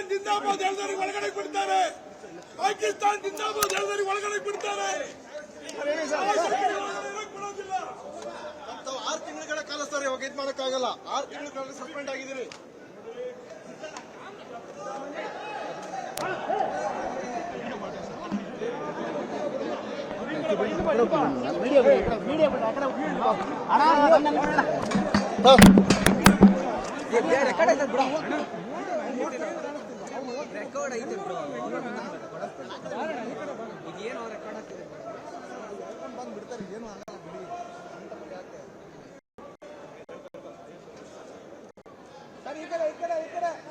ಜಿಂದಾಬಾದ್ ಹೇಳಿದವರಿಗೆ ಒಳಗಡೆ ಬಿಡ್ತಾರೆ ಪಾಕಿಸ್ತಾನ ಜಿಂದಾಬಾದ್ ಹೇಳಿದವರಿಗೆ ಒಳಗಡೆ ಬಿಡ್ತಾರೆ ಒಳಗಡೆ ಇರಕ್ ಬಿಡೋದಿಲ್ಲ ತಾವು ಆರು ತಿಂಗಳ ಕಾಲ ಸರ್ ಇವಾಗ ಇದು ಮಾಡೋಕ್ಕಾಗಲ್ಲ ಆರು ತಿಂಗಳ ಕಾಲ ಸಸ್ಪೆಂಡ್ ಆಗಿದ್ದೀರಿ ರೆಕಾರ್ಡ್ ಐತೆ ಬ್ರೋ ಇದೇನೋ ರೆಕಾರ್ಡ್ ಆಗ್ತಿದೆ sir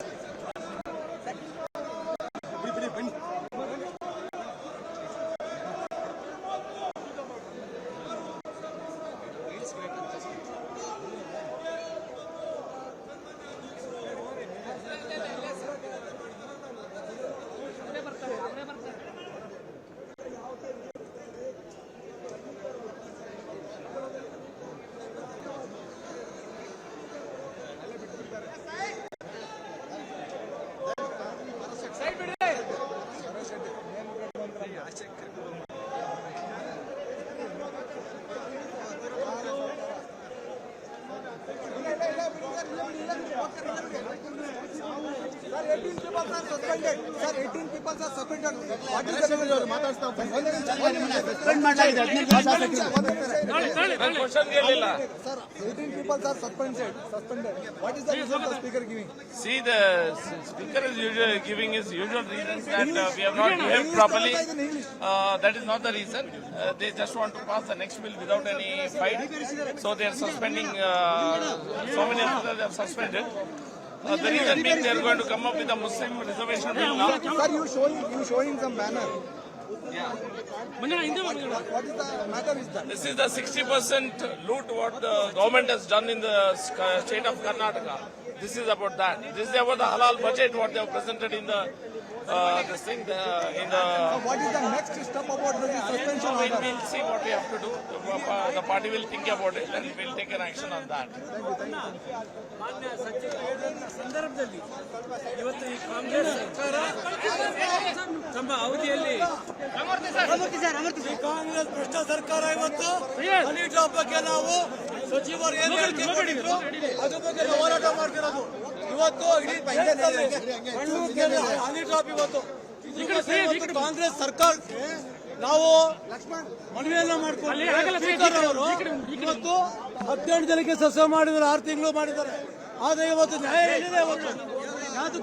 Eighteen peoples are suspended what is sir eighteen peoples are suspended suspended what is the reason the speaker giving See, the s- speaker is usually giving his usual reasons that uh, we have not behaved properly. Uh, that is not the reason. Uh, they just want to pass the next bill without any fight. So they are suspending, uh, so many of them they have suspended. Uh, the reason being they are going to come up with a Muslim reservation bill now. Sir, you showing you showing some banner. Yeah. What is the matter is that? This is the 60% loot what the government has done in the uh, state of Karnataka. This is about that. This is about the halal budget what they have presented in the uh, this thing the, in the. What is the next step about the suspension? So we'll, order we'll see what we have to do. The, uh, the party will think about it and we'll take an action on that. ಮಾನ್ಯ ಸಚಿವರು ಹೇಳಿದಂತ ಸಂದರ್ಭದಲ್ಲಿ ಇವತ್ತು ಈ ಕಾಂಗ್ರೆಸ್ ಸರ್ಕಾರ ತಮ್ಮ ಅವಧಿಯಲ್ಲಿ ಈ ಕಾಂಗ್ರೆಸ್ ಭ್ರಷ್ಟ ಸರ್ಕಾರ ಇವತ್ತು ಹನಿ ನಾವು ಸಚಿವರು ಏನ್ ಹೇಳಿಕೆ ಕೊಟ್ಟಿದ್ರು ಅದ್ರ ಬಗ್ಗೆ ಹೋರಾಟ ಮಾಡ್ತಿರೋದು. ಇವತ್ತು ಇಡೀ ಕಣ್ಣು ಹನಿ ಡ್ರಾಪ್ ಇವತ್ತು. ಕಾಂಗ್ರೆಸ್ ಸರ್ಕಾರ ನಾವು ಮನವಿಯನ್ನ ಮಾಡ್ಕೊಂಡು ಇವತ್ತು ಹದಿನೆಂಟು ಜನಕ್ಕೆ ಸಸ್ಯ ಮಾಡಿದ್ರು ಆರು ತಿಂಗಳು ಮಾಡಿದ್ದಾರೆ. ಆದ್ರೆ ಇವತ್ತು ನ್ಯಾಯ ಏನಿದೆ ಇವತ್ತು? ಯಾವ್ದು